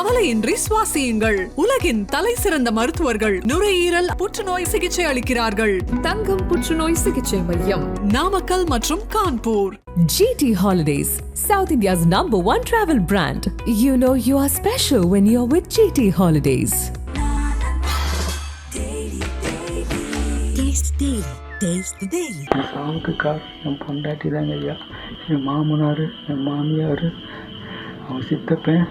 கவலையின்றி சுவாசியுங்கள் உலகின் தலை சிறந்த மருத்துவர்கள் நுரையீரல் புற்றுநோய் சிகிச்சை அளிக்கிறார்கள் தங்கம் புற்றுநோய் சிகிச்சை மையம் நாமக்கல் மற்றும் Kanpur GT Holidays, South India's number one travel brand. You know you are special when you're with GT Holidays. Daily. என் சாவுக்கு காரணம் என் பொண்டாட்டி தாங்க ஐயா என் மாமனார் என் மாமியார் அவன் சித்தப்பன்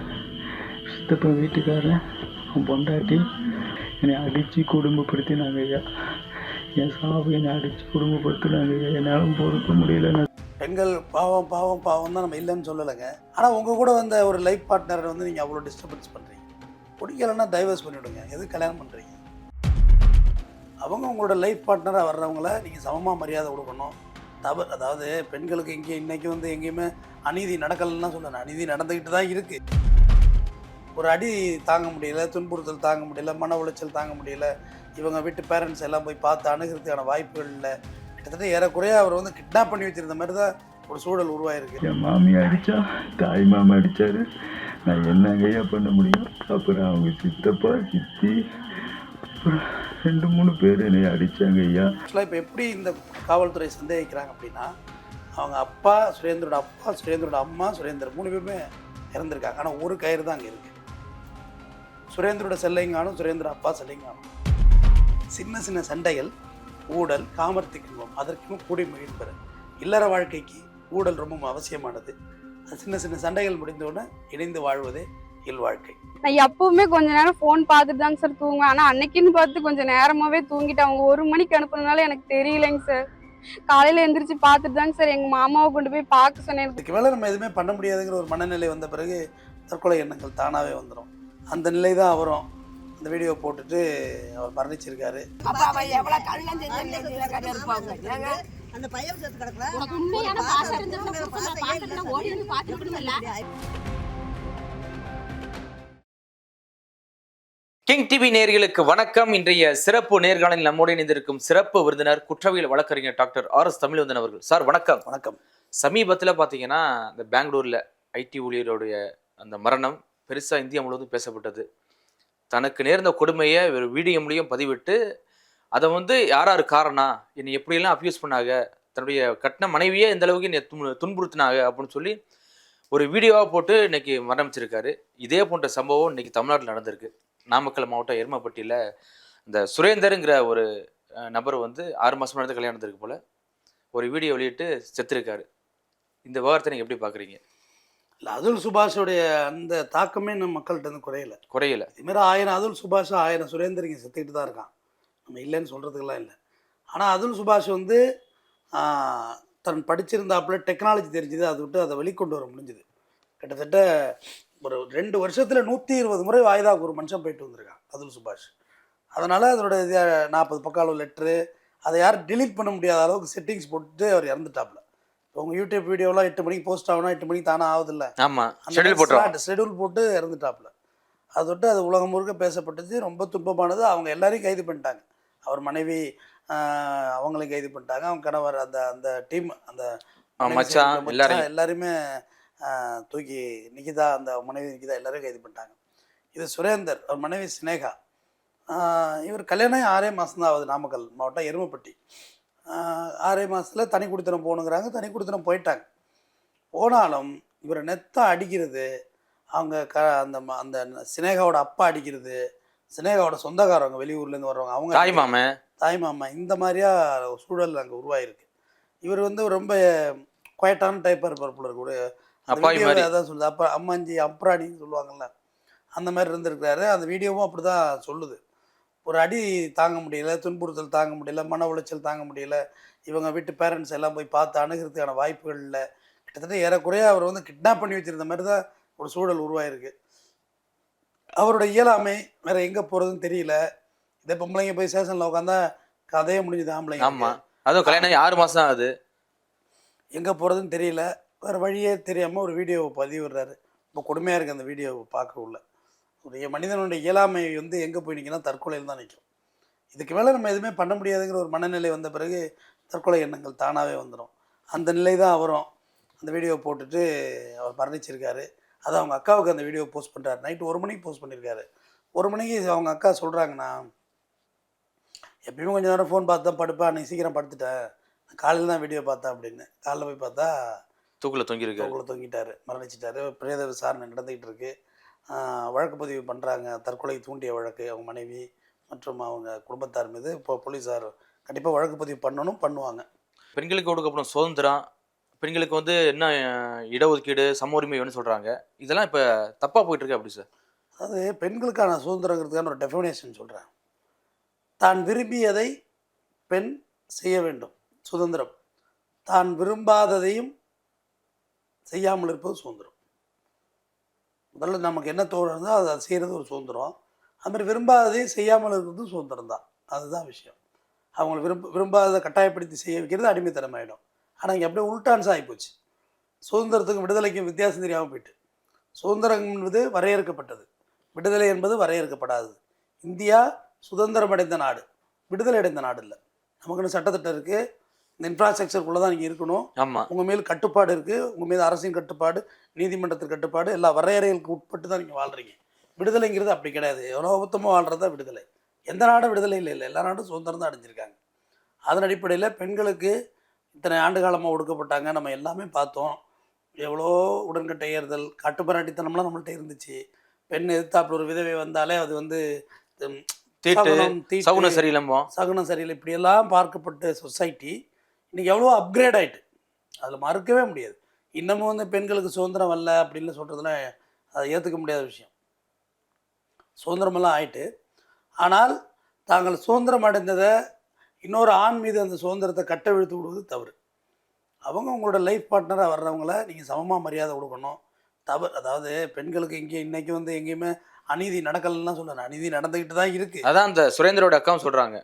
சித்தப்பா வீட்டுக்காரன் அவன் பொண்டாட்டி என்னை அடித்து குடும்பப்படுத்தினாங்க ஐயா. என் சாவு என்னை அடித்து குடும்பப்படுத்தினாங்க ஐயா. என்னால் பொறுக்க முடியல. பெண்கள் பாவம் பாவம் பாவம் தான் நம்ம இல்லைன்னு சொல்லலைங்க. ஆனால் உங்கள் கூட வந்த ஒரு லைஃப் பார்ட்னரை வந்து நீங்கள் அவ்வளோ டிஸ்டர்பன்ஸ் பண்ணுறீங்க பிடிக்கலன்னா டைவர்ஸ் பண்ணிவிடுங்க எது கல்யாணம் பண்ணுறீங்க அவங்க உங்களோட லைஃப் பார்ட்னராக வர்றவங்கள நீங்கள் சமமாக மரியாதை கொடுக்கணும். தவறு அதாவது பெண்களுக்கு இங்கே இன்றைக்கி வந்து எங்கேயுமே அநீதி நடக்கலைன்னா சொல்லணும். அநீதி நடந்துக்கிட்டு தான் இருக்குது ஒரு அடி தாங்க முடியல துன்புறுத்தல் தாங்க முடியல மன உளைச்சல் தாங்க முடியல. இவங்க வீட்டு பேரண்ட்ஸ் எல்லாம் போய் பார்த்து அணுகிறதுக்கான வாய்ப்புகள் இல்லை. கிட்டத்தட்ட ஏறக்குறைய அவர் வந்து கிட்னாப் பண்ணி வச்சிருந்த மாதிரி தான் ஒரு சூழல் உருவாயிருக்கு. என் மாமி அடித்தா தாய் மாமா அடித்தாரு நான் என்னங்க ஐயா பண்ண முடியும்? அப்புறம் அவங்க சித்தப்பா சித்தி அப்புறம் ரெண்டு மூணு பேர் என்னை அடித்தாங்க ஐயா. ஆக்சுவலாக இப்போ எப்படி இந்த காவல்துறை சந்தேகிக்கிறாங்க அப்படின்னா அவங்க அப்பா சுரேந்தரோட அப்பா சுரேந்தரோட அம்மா சுரேந்தர் மூணு பேருமே இறந்துருக்காங்க. ஆனால் ஒரு கயிறு தான் அங்கே இருக்குது சுரேந்தரோட செல்லைங்கானும் சுரேந்தர் அப்பா செல்லைங்கானும் சின்ன சின்ன சண்டைகள் ஊழல் காமர்த்தி குடும்பம் அதற்கும் கூடி முயல்பெற இல்லற வாழ்க்கைக்கு ஊழல் ரொம்ப அவசியமானது. சின்ன சின்ன சண்டைகள் முடிந்தவுடனே இணைந்து வாழ்வதே இல்வாழ்க்கை நான் எப்பவுமே கொஞ்ச நேரம் ஃபோன் பார்த்துட்டு தாங்க சார் தூங்குவேன். ஆனா அன்னைக்குன்னு பார்த்து கொஞ்சம் நேரமாவே தூங்கிட்டு அவங்க ஒரு மணிக்கு அனுப்புனதுனால எனக்கு தெரியலைங்க சார் காலையில எந்திரிச்சு பார்த்துட்டு தாங்க சார் எங்க மாமாவை கொண்டு போய் பார்க்க சொன்னேன். இதுக்கு மேலே நம்ம எதுவுமே பண்ண முடியாதுங்கிற ஒரு மனநிலை வந்த பிறகு தற்கொலை எண்ணங்கள் தானாகவே வந்துடும் அந்த நிலை தான் அவரும் அந்த வீடியோ போட்டுட்டு அவர் மரணிச்சிருக்காரு. அந்த பையன் கிடக்குறா? கிங் டிவி நேர்களுக்கு வணக்கம். இன்றைய சிறப்பு நேர்காணலில் நம்மோடு இணைந்திருக்கும் சிறப்பு விருந்தினர் குற்றவியல் வழக்கறிஞர் டாக்டர் ஆர் எஸ் தமிழ்வந்தன் அவர்கள். சார் வணக்கம். வணக்கம். சமீபத்தில் பார்த்தீங்கன்னா இந்த பெங்களூரில் ஐடி ஊழியருடைய அந்த மரணம் பெருசாக இந்தியா முழுவதும் பேசப்பட்டது. தனக்கு நேர்ந்த கொடுமையை ஒரு வீடியோ பதிவிட்டு அதை வந்து யார் யார் காரணம் என்னை எப்படியெல்லாம் அப்யூஸ் பண்ணாங்க? தன்னுடைய கட்டின மனைவியே இந்த அளவுக்கு என்னை துன்பு- துன்புறுத்தினாங்க அப்படின்னு சொல்லி ஒரு வீடியோவாக போட்டு இன்னைக்கு மரணமிச்சிருக்காரு இதே போன்ற சம்பவம் இன்னைக்கு தமிழ்நாட்டில் நடந்திருக்கு. நாமக்கல் மாவட்டம் எருமப்பட்டியில் இந்த சுரேந்தருங்கிற ஒரு நபர் வந்து ஆறு மாதம் நடந்த கல்யாணம் நடந்திருக்கு போல் ஒரு வீடியோ வெளியிட்டு செத்துருக்காரு. இந்த விவகாரத்தை நீங்கள் எப்படி பார்க்குறீங்க இல்லை அதுல் சுபாஷோடைய அந்த தாக்கமே நம்ம மக்கள்கிட்ட வந்து குறையல. குறையல. இதுமாரி ஆயிரம் அதுல் சுபாஷ் ஆயிரம் சுரேந்தர் இங்கே செத்துக்கிட்டு தான் இருக்கான். நம்ம இல்லைன்னு சொல்கிறதுக்கெல்லாம் இல்லை. ஆனால் அதுல் சுபாஷ் வந்து தன் படிச்சிருந்தாப்புல டெக்னாலஜி தெரிஞ்சுது அதை விட்டு அதை வெளிக்கொண்டு வர முடிஞ்சுது. கிட்டத்தட்ட ஒரு ரெண்டு வருஷத்தில் நூற்றி இருபது முறை வாய்தாவுக்கு ஒரு மனுஷன் போயிட்டு வந்திருக்கான் அதுல் சுபாஷ். அதனால் அதனோட இது நாற்பது பக்கம் லெட்ரு அதை யாரும் delete பண்ண முடியாத அளவுக்கு செட்டிங்ஸ் போட்டு அவர் இறந்துட்டாப்புல. இப்போ உங்கள் யூடியூப் வீடியோலாம் எட்டு மணிக்கு போஸ்ட் ஆகணும் எட்டு மணிக்கு தானே ஆகுதில்ல ஆமாம் ஷெடியூல் போட்டுருவோம் ஷெடியூல் போட்டு இறந்துட்டாப்புல. அது தொட்டு அது உலகம் முழுக்க பேசப்பட்டது ரொம்ப துன்பமானது. அவங்க எல்லாரையும் கைது பண்ணிட்டாங்க. அவர் மனைவி அவங்களையும் கைது பண்ணிட்டாங்க. அவங்க கணவர் அந்த அந்த டீம் அந்த மச்சான். எல்லாருமே தூக்கி நிகிதா அந்த மனைவி நிகிதா எல்லாரையும் கைது பண்ணிட்டாங்க. இது சுரேந்தர் அவர் மனைவி சினேகா. இவர் கல்யாணம் ஆறே மாதம் தான் ஆகுது நாமக்கல் மாவட்டம் எருமப்பட்டி. ஆறே மாதத்தில் தனி குடித்தனம் போகணுங்கிறாங்க. தனி குடித்தனம் போயிட்டாங்க. போனாலும் இவரை நெத்தா அடிக்கிறது அவங்க க அந்த அந்த சினேகாவோட அப்பா அடிக்கிறது சினேகாவோட சொந்தக்காரவங்க வெளியூர்லேருந்து வர்றவங்க அவங்க தாய் மாமன் தாய் மாமா இந்த மாதிரியா சூழல் அங்கே உருவாயிருக்கு. இவர் வந்து ரொம்ப குவைட்டான டைப்பாக இருப்பார் போல மாதிரி. அதான் சொல்லுது. அப்பா அம்மாஞ்சி அப்ராணின்னு சொல்லுவாங்கல்ல அந்த மாதிரி இருந்திருக்கிறாரு. அந்த வீடியோவும் அப்படி தான் சொல்லுது. ஒரு அடி தாங்க முடியல துன்புறுத்தல் தாங்க முடியல மன உளைச்சல் தாங்க முடியல. இவங்க வீட்டு பேரண்ட்ஸ் எல்லாம் போய் பார்த்து அணுகிறதுக்கான வாய்ப்புகள் இல்லை. கிட்டத்தட்ட ஏறக்குறைய அவர் வந்து கிட்னாப் பண்ணி வச்சிருந்த மாதிரி தான் ஒரு சூழல் உருவாயிருக்கு. அவரோட இயலாமை வேற எங்கே போகிறதுன்னு தெரியல. இதே பொம்பளைங்க போய் ஸ்டேஷனில் உட்காந்தா கதையே முடிஞ்சுது ஆம்பளைங்க ஆமாம் அதுவும் கல்யாணம் ஆறு மாதம் ஆகுது. எங்கே போகிறதுன்னு தெரியல. வேறு வழியே தெரியாமல் ஒரு வீடியோவை பதிவிடுறாரு. ரொம்ப கொடுமையாக இருக்குது அந்த வீடியோவை பார்க்க உள்ள. ஒரு மனிதனுடைய இயலாமை வந்து எங்கே போய் நிற்கணும் தற்கொலையில் தான் நிற்கும் இதுக்கு மேலே நம்ம எதுவுமே பண்ண முடியாதுங்கிற ஒரு மனநிலை வந்த பிறகு தற்கொலை எண்ணங்கள் தானாகவே வந்துடும் அந்த நிலை தான் அவரும் அந்த வீடியோவை போட்டுட்டு அவர் மரணிச்சிருக்காரு. அது அவங்க அக்காவுக்கு அந்த வீடியோ போஸ்ட் பண்ணுறாரு நைட்டு ஒரு மணிக்கு போஸ்ட் பண்ணியிருக்காரு ஒரு மணிக்கு அவங்க அக்கா சொல்கிறாங்கண்ணா எப்பயுமே கொஞ்ச நேரம் ஃபோன் பார்த்து தான் படுப்பேன் அன்றைக்கி சீக்கிரம் படுத்துட்டேன் காலையில் தான் வீடியோ பார்த்தேன் அப்படின்னு. காலைல போய் பார்த்தா தூக்குல தொங்கியிருக்காரு தோக்குல தொங்கிட்டாரு. மரணிச்சிட்டாரு. பிரேத விசாரணை நடந்துகிட்டு இருக்கு. ஆஹ் வழக்கு பதிவு பண்ணுறாங்க தற்கொலை தூண்டிய வழக்கு அவங்க மனைவி மற்றும் அவங்க குடும்பத்தார் மீது இப்போ போலீஸார் கண்டிப்பாக வழக்கு பதிவு பண்ணணும் பண்ணுவாங்க. பெண்களுக்கு கொடுக்கப்படும் சுதந்திரம் பெண்களுக்கு வந்து என்ன இடஒதுக்கீடு சம உரிமை வேணும்னு சொல்றாங்க. இதெல்லாம் இப்ப தப்பா போயிட்டு இருக்கு அப்படி சார்? அதாவது பெண்களுக்கான சுதந்திரங்கிறதுக்கான ஒரு டெஃபினேஷன் சொல்கிறேன் தான் விரும்பியதை பெண் செய்ய வேண்டும். சுதந்திரம். தான் விரும்பாததையும் செய்யாமல் இருப்பது சுதந்திரம். முதல்ல நமக்கு என்ன தோணுதோ அதை செய்கிறது ஒரு சுதந்திரம். அதுமாதிரி விரும்பாததையும் செய்யாமல் இருக்கிறது சுதந்திரம் தான். அதுதான் விஷயம். அவங்களை விரும்ப விரும்பாததை கட்டாயப்படுத்தி செய்ய வைக்கிறது அடிமைத்தனம் ஆகிடும் ஆனால் இங்கே அப்படியே உள்டான்ஸ் ஆகிப்போச்சு சுதந்திரத்துக்கும் விடுதலைக்கும் வித்தியாசம் தெரியாமல் போயிட்டு. சுதந்திரம் என்பது வரையறுக்கப்பட்டது. விடுதலை என்பது வரையறுக்கப்படாது இந்தியா சுதந்திரம் அடைந்த நாடு. விடுதலை அடைந்த நாடு இல்லை. நமக்குன்னு சட்டத்திட்டம் இருக்குது இந்த இன்ஃப்ராஸ்ட்ரக்சருக்குள்ளே தான் நீங்கள் இருக்கணும். ஆமா. உங்கள் மேல் கட்டுப்பாடு இருக்குது உங்கள் மீது அரசின் கட்டுப்பாடு நீதிமன்றத்தின் கட்டுப்பாடு எல்லா வரையறைகளுக்கு உட்பட்டு தான் நீங்கள் வாழ்கிறீங்க விடுதலைங்கிறது அப்படி கிடையாது. எவ்வளோ மொத்தமாக வாழ்கிறது தான் விடுதலை. எந்த நாடும் விடுதலை இல்லை. இல்லை எல்லா நாடும் சுதந்திரம் தான் அடைஞ்சிருக்காங்க. அதன் அடிப்படையில் பெண்களுக்கு இத்தனை ஆண்டு காலமாக ஒடுக்கப்பட்டாங்க. நம்ம எல்லாமே பார்த்தோம். எவ்வளோ உடன்கட்டை ஏறுதல் கட்டுப்பாராட்டித்தனம்லாம் நம்மள்ட்ட இருந்துச்சு. பெண் எதிர்த்தாப்புல ஒரு விதவை வந்தாலே அது வந்து சகுனம் சரியில்லை. இப்படியெல்லாம் பார்க்கப்பட்ட சொசைட்டி இன்னைக்கு எவ்வளோ அப்கிரேட் ஆயிட்டு. அதில் மறுக்கவே முடியாது. இன்னமும் வந்து பெண்களுக்கு சுதந்திரம் வரல அப்படின்னு சொல்கிறதுலாம் அதை ஏற்றுக்க முடியாத விஷயம். சுதந்திரமெல்லாம் ஆயிட்டு. ஆனால் தாங்கள் சுதந்திரம் அடைந்ததை இன்னொரு ஆண் மீது அந்த சுதந்திரத்தை கட்டவிழ்த்து விடுவது தவறு. அவங்க உங்களோட லைஃப் பார்ட்னராக வர்றவங்கள நீங்கள் சமமாக மரியாதை கொடுக்கணும். தவறு அதாவது பெண்களுக்கு இங்கே இன்னைக்கு வந்து எங்கேயுமே அநீதி நடக்கலைன்னா சொல்லணும் அநீதி நடந்துக்கிட்டு தான் இருக்குது அதான் அந்த சுரேந்தரோட அக்காவும் சொல்றாங்க.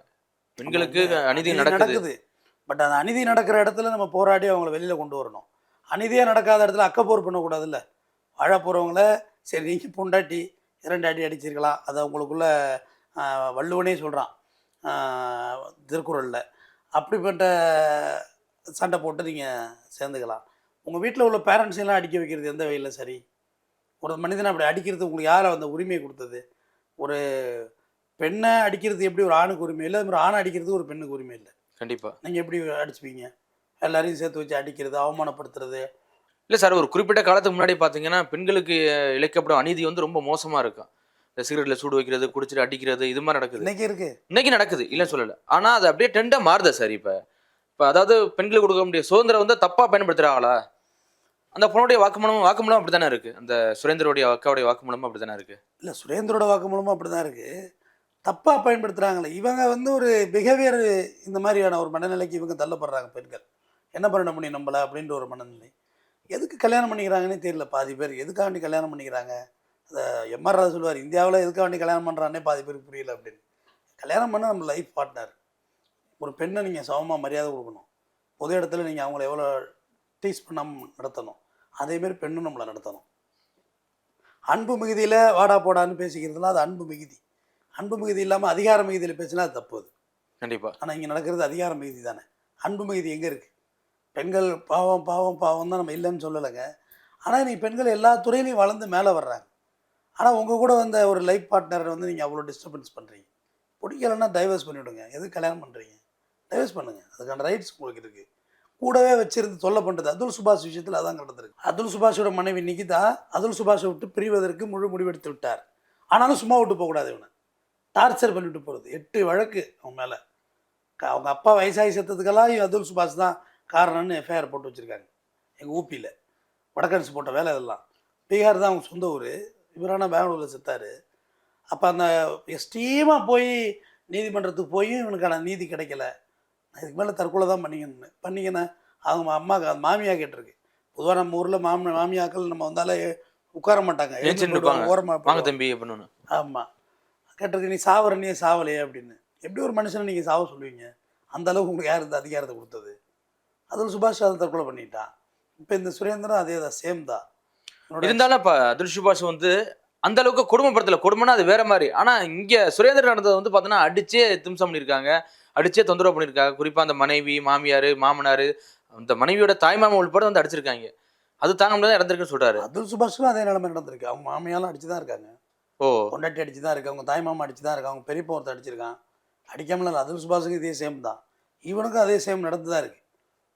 பெண்களுக்கு அநீதி நடக்குது. பட் அந்த அநீதி நடக்கிற இடத்துல நம்ம போராடி அவங்கள வெளியில் கொண்டு வரணும். அநீதியாக நடக்காத இடத்துல அக்கப்போர் பண்ணக்கூடாதுல்ல. வாழ போகிறவங்கள சரி நீங்கள் பொண்டாட்டி இரண்டு அடி அடிச்சிருக்கலாம் அதை அவங்களுக்குள்ள வள்ளுவனே சொல்கிறான் திருக்குறளில். அப்படிப்பட்ட சண்டை போட்டு நீங்கள் சேர்ந்துக்கலாம். உங்கள் வீட்டில் உள்ள பேரண்ட்ஸ் எல்லாம் அடிக்க வைக்கிறது எந்த வகையில் சரி? ஒரு மனிதனை அப்படி அடிக்கிறது உங்களுக்கு யார் அந்த உரிமையை கொடுத்தது? ஒரு பெண்ணை அடிக்கிறது எப்படி ஒரு ஆணுக்கு உரிமை? இல்லை அது மாதிரி ஆணை அடிக்கிறது ஒரு பெண்ணுக்கு உரிமை இல்லை. கண்டிப்பா. நீங்கள் எப்படி அடிச்சுப்பீங்க? எல்லாரையும் சேர்த்து வச்சு அடிக்கிறது அவமானப்படுத்துறது? இல்ல சார் ஒரு குறிப்பிட்ட காலத்துக்கு முன்னாடி பாத்தீங்கன்னா பெண்களுக்கு இழைக்கப்படும் அநீதி வந்து ரொம்ப மோசமா இருக்கும். இந்த சிகரெட்ல சூடு வைக்கிறது குடிச்சிட்டு அடிக்கிறது இது மாதிரி நடக்குது. இன்னைக்கு இருக்கு. இன்னைக்கு நடக்குது. இல்லைன்னு சொல்லல. ஆனா அது அப்படியே ட்ரெண்டா மாறுதா சார் இப்ப. இப்ப அதாவது பெண்களுக்கு கொடுக்க முடிய சுதந்திரம் வந்து தப்பா பயன்படுத்துறாங்களா அந்த பொண்ணுடைய வாக்குமூலமும் வாக்குமூலம் அப்படித்தானே இருக்கு? அந்த சுரேந்தருடைய அக்காவுடைய வாக்குமூலமும் அப்படித்தானே இருக்கு? இல்லை சுரேந்தரோட வாக்குமூலமும் அப்படி தான் இருக்குது தப்பாக பயன்படுத்துகிறாங்களே இவங்க வந்து ஒரு பிஹேவியர் இந்த மாதிரியான ஒரு மனநிலைக்கு இவங்க தள்ளப்படுறாங்க பெண்கள். என்ன பண்ண முடியும் நம்மளை அப்படின்ற ஒரு மனநிலை. எதுக்கு கல்யாணம் பண்ணிக்கிறாங்கன்னே தெரியல. பாதி பேர் எதுக்காண்டி கல்யாணம் பண்ணிக்கிறாங்க? அதை எம்ஆர் ராஜா சொல்லுவார் இந்தியாவில் எதுக்காண்டி கல்யாணம் பண்ணுறானே பாதி பேருக்கு புரியல அப்படின்னு. கல்யாணம் பண்ண நம்ம லைஃப் பார்ட்னர் ஒரு பெண்ணை நீங்கள் சமமாக மரியாதை கொடுக்கணும். பொது இடத்துல நீங்கள் அவங்கள எவ்வளோ டீஸ் பண்ணாமல் நடத்தணும். அதேமாரி பெண்ணும் நம்மளை நடத்தணும். அன்பு மிகுதியில் வாடா போடான்னு பேசிக்கிறதுலாம் அது அன்பு மிகுதி. அன்பு மிகுதி இல்லாமல் அதிகார மிகுதியில் பேசினா அது தப்பு அது கண்டிப்பா. ஆனால் இங்கே நடக்கிறது அதிகார மிகுதி தானே? அன்பு மிகுதி எங்கே இருக்குது பெண்கள் பாவம் பாவம் பாவம் தான் நம்ம இல்லைன்னு சொல்லலைங்க. ஆனால் நீ பெண்கள் எல்லா துறையிலையும் வளர்ந்து மேலே வர்றாங்க. ஆனால் உங்கள் கூட வந்த ஒரு லைஃப் பார்ட்னரை வந்து நீங்கள் அவ்வளோ டிஸ்டர்பன்ஸ் பண்ணுறீங்க பிடிக்கலன்னா டைவர்ஸ் பண்ணிவிடுங்க எதுக்கு கல்யாணம் பண்ணுறீங்க டைவர்ஸ் பண்ணுங்கள் அதுக்கான ரைட்ஸ் உங்களுக்கு இருக்குது கூடவே வச்சிருந்து தொல்லை பண்ணுறது அதுல் சுபாஷ் விஷயத்தில் அதான் நடந்திருக்கு. அதுல் சுபாஷோட மனைவி நிகிதா அதுல் சுபாஷை விட்டு பிரிவதற்கு முழு முடிவெடுத்து விட்டார். ஆனாலும் சும்மா விட்டு போகக்கூடாது இவனை. டார்ச்சர் பண்ணிவிட்டு போகிறது எட்டு வழக்கு அவன் மேலே. அவங்க அப்பா வயசாகி செத்ததுக்கெல்லாம் அதுல் சுபாஷ் தான் காரணம்னு எஃப்ஐஆர் போட்டு வச்சுருக்காங்க. எங்கள் ஊபியில் வடக்கரசு போட்ட வேலை இதெல்லாம் பீகார் தான் அவங்க சொந்த ஊர். இவரான பெங்களூரில் செத்தார். அப்போ அந்த எஸ்டீமாக போய் நீதிமன்றத்துக்கு போயும் இவனுக்கான நீதி கிடைக்கல. இதுக்கு மேலே தற்கொலை தான் பண்ணிக்கணும் பண்ணிக்கினேன் அவங்க அம்மாவுக்கு அது மாமியா கேட்டிருக்கு. பொதுவாக நம்ம ஊரில் மாமி மாமியாக்கள் நம்ம வந்தாலே உட்கார மாட்டாங்க. ஓரமாக தம்பி அப்படின்னு. ஆமாம் கேட்டிருக்கு நீ சாவர நீ சாவலையே அப்படின்னு. எப்படி ஒரு மனுஷனை நீங்கள் சாவ சொல்லுவீங்க? அந்த அளவுக்கு உங்களுக்கு யார் இந்த அதிகாரத்தை கொடுத்தது? அதில் சுபாஷ் அதை தற்கொலை பண்ணிட்டான் இப்போ இந்த சுரேந்திரன் அதே தான் சேம் தான். இருந்தாலும் இப்ப அதுல் சுபாஷ் வந்து அந்த அளவுக்கு கொடுமைப்படுத்தல. கொடுமைனா அது வேற மாதிரி. ஆனா இங்க சுரேந்தர் நடந்தது வந்து பாத்தீங்கன்னா அடிச்சே திம்சம் பண்ணியிருக்காங்க. அடிச்சே தொந்தரவு பண்ணியிருக்காங்க. குறிப்பா அந்த மனைவி மாமியார் மாமனார் அந்த மனைவியோட தாய்மாமா உள்பட வந்து அடிச்சிருக்காங்க. அது தாங்க முடியாத இறந்துருக்குன்னு சொல்றாரு. அதுல் சுபாஷுக்கும் அதே நிலைமை நடந்திருக்கு. அவங்க மாமியாலும் அடிச்சு தான் இருக்காங்க. ஓ. பொண்டாட்டி அடிச்சு தான் இருக்கு அவங்க தாய் மாமா அடிச்சு தான் இருக்காங்க அவங்க பெரியப்பா ஒருத்தர் அடிச்சிருக்கான். அடிக்காமல அதுல் சுபாஷுக்கும் இதே சேம் தான். இவனுக்கும் அதே சேம் நடந்து தான் இருக்கு.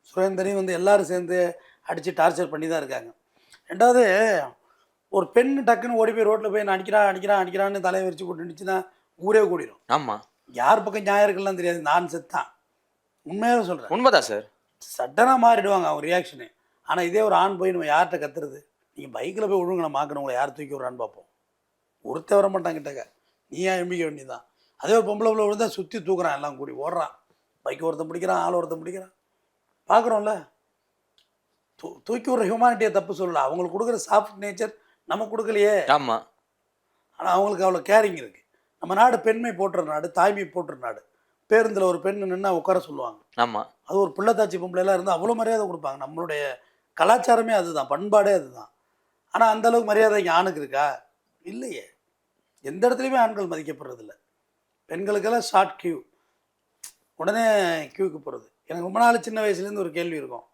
சுரேந்தரையும் வந்து எல்லாரும் சேர்ந்து அடித்து டார்ச்சர் பண்ணி தான் இருக்காங்க. ரெண்டாவது ஒரு பெண் டக்குன்னு ஓடி போய் ரோட்டில் போய் நான் அடிக்கிறான் அடிக்கிறான் அடிக்கிறான்னு தலையை விரிச்சு கூட்டுச்சுன்னா ஊரே கூடிடும் ஆமா. யார் பக்கம் நியாயம் இருக்குல்லாம் தெரியாது நான் செத்தான் உண்மையாக சொல்கிறேன் உண்மைதான் சார் சட்டனாக மாறிடுவாங்க அவங்க ரியாக்ஷனு ஆனால் இதே ஒரு ஆண் போய் நம்ம யார்கிட்ட கத்துறது? நீங்கள் பைக்கில் போய் ஒழுங்கு நம்ம உங்களை யார் தூக்கி விட்றான்னு பார்ப்போம். ஒருத்த வர மாட்டான் கிட்டக்க நீ ஏன் எம்பிக்க வேண்டியதான் அதே ஒரு பொம்பளை பிள்ளை விழுந்தா சுற்றி தூக்குறான் எல்லாம் கூடி ஓடுறான். பைக் ஒருத்தன் பிடிக்கிறான் ஆள் ஒருத்தன் பிடிக்கிறான். பார்க்குறோம்ல? தூ தூக்கி விட்ற ஹியூமானிட்டியை தப்பு சொல்லல. அவங்களுக்கு கொடுக்குற சாஃப்ட் நேச்சர் நமக்கு கொடுக்கலையே. ஆமா. ஆனால் அவங்களுக்கு அவ்வளோ கேரிங் இருக்குது நம்ம நாடு பெண்மை போட்டுற நாடு தாய்மை போட்டுற நாடு. பேருந்தில் ஒரு பெண் நின்னா உட்கார சொல்லுவாங்க. ஆமா. அது ஒரு பிள்ளைத்தாச்சி பொம்பளைலாம் இருந்தால் அவ்வளோ மரியாதை கொடுப்பாங்க. நம்மளுடைய கலாச்சாரமே அதுதான் பண்பாடே அதுதான். ஆனால் அந்த அளவுக்கு மரியாதை இங்கே ஆணுக்கு இருக்கா? இல்லையே. எந்த இடத்துலையுமே ஆண்கள் மதிக்கப்படுறதில்ல. பெண்களுக்கெல்லாம் ஷார்ட் கியூ உடனே கியூக்கு போகிறது எனக்கு ரொம்ப நாள் சின்ன வயசுலேருந்து ஒரு கேள்வி இருக்கும்.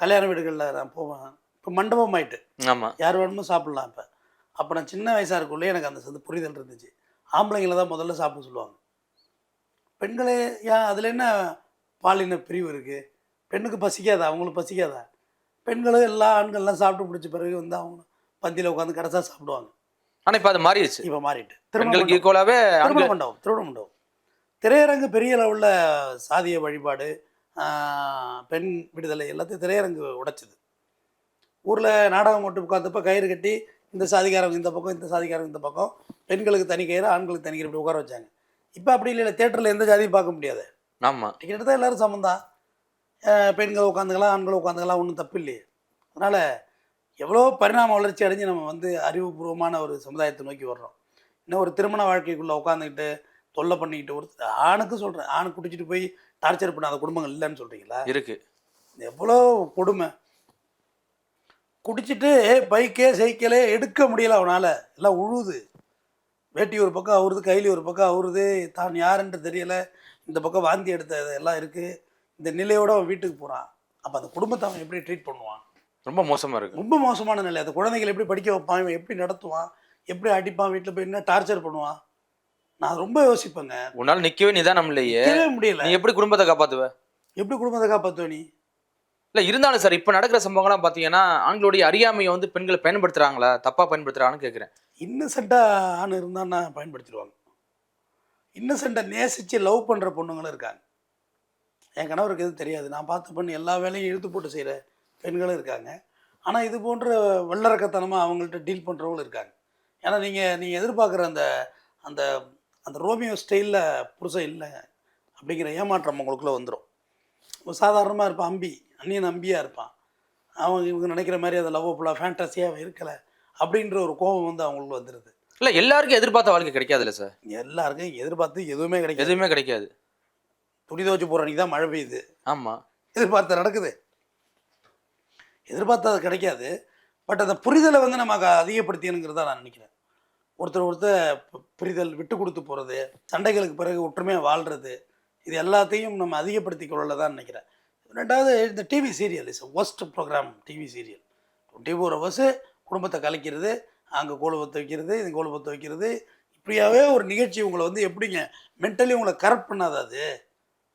கல்யாண வீடுகளில் நான் போவேன். இப்போ மண்டபம் ஆயிட்டு. ஆமா. யார் வேணுமோ சாப்பிட்லாம் இப்போ. அப்போ நான் சின்ன வயசாக இருக்குள்ளே எனக்கு அந்த சந்து புரிதல் இருந்துச்சு. ஆம்பளைங்களை தான் முதல்ல சாப்பிட சொல்லுவாங்க. பெண்களே ஏன் அதில் என்ன பாலின பிரிவு இருக்குது பெண்ணுக்கு பசிக்காதா? அவங்களுக்கு பசிக்காதா? பெண்களும் எல்லா ஆண்கள்லாம் சாப்பிட்டு பிடிச்ச பிறகு வந்து அவங்க பந்தியில் உட்காந்து கடைசா சாப்பிடுவாங்க. ஆனா இப்ப அது மாறிடுச்சு. இப்போ மாறிட்டு. பெண்களுக்கு. ஈக்குவலாவே திருமண மண்டபம் திருமண மண்டபம். திரையரங்கு பெரிய அளவில் சாதிய வழிபாடு பெண் விடுதலை எல்லாத்தையும் திரையரங்கு உடைச்சது. ஊரில் நாடகம் மட்டும் உட்காந்தப்ப கயிறு கட்டி இந்த சாதிக்காரங்க இந்த பக்கம் இந்த சாதிக்காரங்க இந்த பக்கம் பெண்களுக்கு தனி கயிறு ஆண்களுக்கு தனி கயிறு இப்படி உட்கார வச்சாங்க. இப்போ அப்படி இல்லை தேட்டரில் எந்த ஜாதியும் பார்க்க முடியாது. ஆமா. டிக்கெட் தான் எல்லோரும் சமந்தான் பெண்கள் உட்காந்துக்கலாம் ஆண்கள் உட்காந்துக்கலாம் ஒன்றும் தப்பு இல்லையே. அதனால் எவ்வளோ பரிணாம வளர்ச்சி அடைஞ்சு நம்ம வந்து அறிவுபூர்வமான ஒரு சமுதாயத்தை நோக்கி வர்றோம். இன்னும் ஒரு திருமண வாழ்க்கைக்குள்ளே உட்காந்துக்கிட்டு தொல்லை பண்ணிக்கிட்டு ஒரு ஆணுக்கு சொல்கிறேன் ஆணு குடிச்சிட்டு போய் டார்ச்சர் பண்ணாத குடும்பங்கள் இல்லைன்னு சொல்கிறீங்களா இருக்கு. எவ்வளோ கொடுமை. குடிச்சிட்டு பைக்கே சைக்கிளே எடுக்க முடியல அவனால். எல்லாம் உழுவுது. வேட்டி ஒரு பக்கம் அவருது கைலி ஒரு பக்கம் அவருது. தான் யாருன்ட்டு தெரியலை. இந்த பக்கம் வாந்தி எடுத்தது எல்லாம் இருக்குது இந்த நிலையோட அவன் வீட்டுக்கு போகிறான் அப்போ அந்த குடும்பத்தை அவன் எப்படி ட்ரீட் பண்ணுவான்? ரொம்ப மோசமா இருக்கு. ரொம்ப மோசமான நிலை. அந்த குழந்தைகளை எப்படி படிக்க வைப்பான்? எப்படி நடத்துவான்? எப்படி அடிப்பான்? வீட்டில் போய் என்ன டார்ச்சர் பண்ணுவான்? நான் ரொம்ப யோசிப்பேங்க. உன்னால நிக்கவே நிதானம் இல்லையே முடியல. நீ எப்படி குடும்பத்தை காப்பாத்துவ? எப்படி குடும்பத்தை காப்பாற்றுவ நீ? இல்ல இருந்தாலும் சார் இப்ப நடக்கிற சம்பவங்கள்லாம் பாத்தீங்கன்னா ஆண்களுடைய அறியாமையை வந்து பெண்கள் பயன்படுத்துறாங்களா? தப்பா பயன்படுத்துறாங்கன்னு கேக்குறேன். இன்னசென்ட்டாக ஆண் இருந்தான்னா பயன்படுத்திடுவாங்க. இன்னசென்ட்டாக நேசித்து லவ் பண்ணுற பொண்ணுங்களும் இருக்காங்க. என் கணவருக்கு எதுவும் தெரியாது. நான் பார்த்த பொண்ணு எல்லா வேலையும் இழுத்து போட்டு செய்கிற பெண்களும் இருக்காங்க. ஆனால் இது போன்ற வெள்ளரக்கத்தனமாக அவங்கள்ட்ட டீல் பண்ணுறவங்களும் இருக்காங்க. ஏன்னா நீங்கள் நீங்கள் எதிர்பார்க்குற அந்த அந்த அந்த ரோமியோ ஸ்டைலில் புருஷன் இல்லை அப்படிங்கிற ஏமாற்றம் உங்களுக்குள்ளே வந்துடும் ஒரு சாதாரணமாக இருப்பான் அம்பி அந்நியன் அம்பியாக இருப்பான். அவங்க இவங்க நினைக்கிற மாதிரி அதை லவ்வபுல்லாக ஃபேண்டஸியாக இருக்கலை அப்படின்ற ஒரு கோபம் வந்து அவங்களுக்கு வந்துடுது இல்ல எல்லாருக்கும் எதிர்பார்த்த வாழ்க்கை கிடைக்காதுல்ல சார்? எல்லாருக்கும் எதிர்பார்த்து எதுவுமே கிடைக்காது. எதுவுமே கிடைக்காது. துணி துவச்சி போகிற அன்றைக்கி தான் மழை பெய்யுது. ஆமா. எதிர்பார்த்த நடக்குது. எதிர்பார்த்தது கிடைக்காது. பட் அந்த புரிதலை வந்து நமக்கு அதிகப்படுத்தியணுங்கிறத நான் நினைக்கிறேன். ஒருத்தர் ஒருத்தர் புரிதல் விட்டு கொடுத்து போகிறது சண்டைகளுக்கு பிறகு ஒற்றுமையாக வாழ்கிறது இது எல்லாத்தையும் நம்ம அதிகப்படுத்தி கொள்ளல தான் நினைக்கிறேன். ரெண்டாவது இந்த TV serial is worst program TV serial twenty four hours குடும்பத்தை கலைக்கிறது அங்கே பற்ற வைக்கிறது இது பற்ற வைக்கிறது. இப்படியாவே ஒரு நிகழ்ச்சி உங்களை வந்து எப்படிங்க மென்டலி உங்களை கரெக்ட் பண்ணாத அது?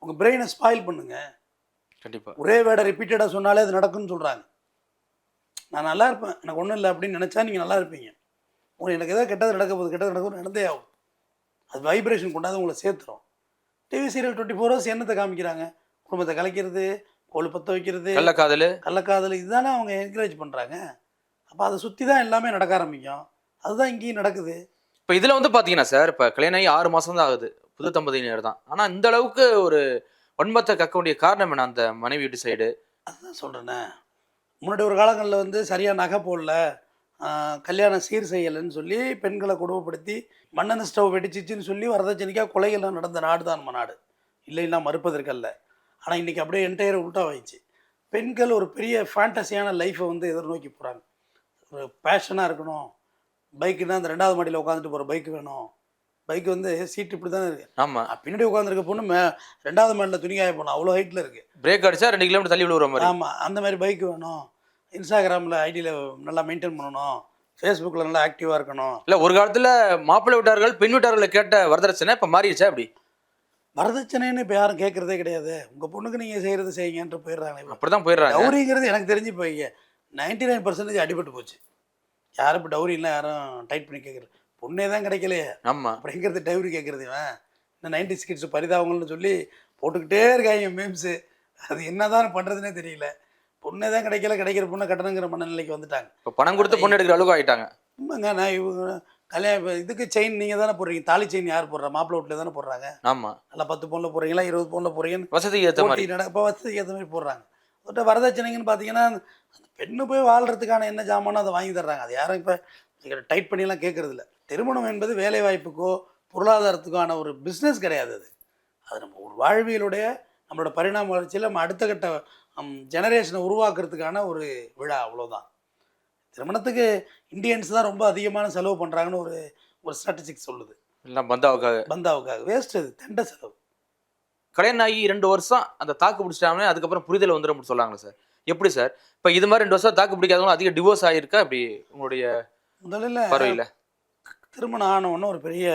உங்கள் பிரெயினை ஸ்பாயில் பண்ணுங்க. கண்டிப்பா. ஒரே வேடை ரிப்பீட்டடாக சொன்னாலே அது நடக்கும்னு சொல்கிறாங்க நான் நல்லா இருப்பேன். எனக்கு ஒன்றும் இல்லை அப்படின்னு நினச்சா நீங்கள் நல்லா இருப்பீங்க. உங்களுக்கு எனக்கு ஏதாவது கெட்டது நடக்க போகுது கெட்டது நடக்க போகுது நடந்தே ஆகும். அது வைப்ரேஷன் கொண்டாந்து உங்களை சேர்த்துரும். TV serial twenty four hours என்னத்தை காமிக்கிறாங்க. குடும்பத்தை கலைக்கிறது கோழு பற்ற வைக்கிறது கள்ளக்காதலு. கள்ளக்காதல். இதுதானே அவங்க என்கரேஜ் பண்ணுறாங்க அப்போ அதை சுற்றி தான் எல்லாமே நடக்க ஆரம்பிக்கும். அதுதான் இங்கேயும் நடக்குது. இப்ப இதுல வந்து பாத்தீங்கன்னா சார் இப்ப கல்யாணம் ஆகி ஆறு மாசம் தான் ஆகுது. புது தம்பதியினர் தான். ஆனா இந்த அளவுக்கு ஒரு வன்மத்தை கக்க வேண்டிய காரணம் என்ன அந்த மனைவி வீட்டு சைடு அதுதான் சொல்கிறேனே முன்னாடி ஒரு காலங்களில் வந்து சரியாக நகை போடல கல்யாணம் சீர் செய்யலைன்னு சொல்லி பெண்களை கொடுமைப்படுத்தி மண்ணெண்ணெய் ஸ்டவ் வெடிச்சிச்சின்னு சொல்லி வரதட்சணைக்காக கொலைகள்லாம் நடந்த நாடு தான் நம்ம நாடு. இல்லைன்னா மறுப்பதற்கல்ல. ஆனால் இன்றைக்கி அப்படியே என்டையர் உல்ட்டாவாயிடுச்சு பெண்கள் ஒரு பெரிய ஃபேண்டஸியான லைஃப்பை வந்து எதிர்நோக்கி போகிறாங்க ஒரு பேஷனாக இருக்கணும். பைக்குன்னா அந்த ரெண்டாவது மாடியில் உட்காந்துட்டு போகிற பைக் வேணும். பைக் வந்து சீட் இப்படி தானே இருக்குது ஆமா பின்னாடி உட்காந்துருக்க பொண்ணு மே ரெண்டாவது மாடியில் துணி காய போகணும் அவ்வளோ ஹைட்டில் இருக்குது பிரேக் அடிச்சா ரெண்டு கிலோமீட்டர் தள்ளி விழுவுற மாதிரி. ஆமாம் அந்த மாதிரி பைக் வேணும். இன்ஸ்டாகிராமில் ஐடியில் நல்லா மெயின்டைன் பண்ணணும். ஃபேஸ்புக்கில் நல்லா ஆக்டிவாக இருக்கணும். இல்ல ஒரு காலத்துல மாப்பிள்ளை வீட்டார்கள் பெண் வீட்டார்களை கேட்ட வரதட்சணை இப்ப மாறிடுச்சா அப்படி வரதட்சணைன்னு இப்போ யாரும் கேட்குறதே கிடையாது. உங்கள் பொண்ணுக்கு நீங்கள் செய்கிறது செய்யுங்கன்ட்டு போயிடுறாங்க அப்படிதான் போயிடுறாங்க. டவுரிங்கிறது எனக்கு தெரிஞ்சு இப்போ நைன்டி நைன் பர்சன்டேஜ் அடிபட்டு போச்சு. யாரும் இப்போ டவுரிலாம் யாரும் டைட் பண்ணி கேட்குறது பொண்ணே தான் கிடைக்கலையே ஆமா. அப்படிங்கிறது டவுரி கேட்குறது இவன். இந்த நைன்டி ஸ்கிட்ஸ் பரிதாபங்கள்னு சொல்லி போட்டுக்கிட்டே இருக்காங்க மீம்ஸு அது என்னதான் பண்ணுறதுனே தெரியல. பொண்ணே தான் கிடைக்கல கிடைக்கிற பொண்ணை கட்டணுங்கிற மனநிலைக்கு வந்துட்டாங்க. இப்ப பணம் கொடுத்து பொண்ணு எடுக்கிற அளவுக்கு ஆயிட்டாங்க. உண்மைங்க நான் இவங்க கல்யாணம் இதுக்கு செயின் நீங்கள் தானே போடுறீங்க. தாலி செயின் யார் போடுறா? மாப்பிள்ளை வீட்டில் தானே போடுறாங்க. ஆமா. நல்லா பத்து பவுனில் போடுறீங்களா? இருபது பவுனில் போடுறீங்கன்னு வசதிக்கு ஏத்த மாதிரி. நட இப்போ வசதிக்கு ஏற்ற மாதிரி போடுறாங்க. அதோட வரதட்சணைங்கன்னு பார்த்தீங்கன்னா அந்த பெண்ணு போய் வாழ்கிறதுக்கான என்ன ஜாமானோ அதை வாங்கி தர்றாங்க. அது யாரும் இப்போ டைட் பண்ணிலாம் கேட்கறது இல்ல திருமணம் என்பது வேலை வாய்ப்புக்கோ பொருளாதாரத்துக்கான ஒரு பிஸ்னஸ் கிடையாது அது. அது நம்ம ஒரு வாழ்வியலுடைய நம்மளோட பரிணாம வளர்ச்சியில் நம்ம அடுத்த கட்ட ஜெனரேஷனை உருவாக்குறதுக்கான ஒரு விழா அவ்வளோதான் திருமணத்துக்கு இந்தியன்ஸ் தான் ரொம்ப அதிகமான செலவு பண்ணுறாங்கன்னு ஒரு ஒரு ஸ்ட்ராட்டஜிக் சொல்லுது. எல்லாம் பந்தாவுக்காக. பந்தாவுக்காக. வேஸ்ட் அது தெண்ட செலவு. கல்யாணம் ஆகி ரெண்டு வருஷம் அந்த தாக்கு பிடிச்சிட்டாங்கன்னா அதுக்கப்புறம் புரிதல் வந்துடும் அப்படி சொல்றாங்களே சார். எப்படி சார்? இப்ப இது மாதிரி ரெண்டு வருஷம் தாக்கு பிடிக்காதவங்க அதிக டிவோர்ஸ் ஆகிருக்கா அப்படி உங்களுடைய முதல்ல பார்வையில திருமணம் ஆன உடனே ஒரு பெரிய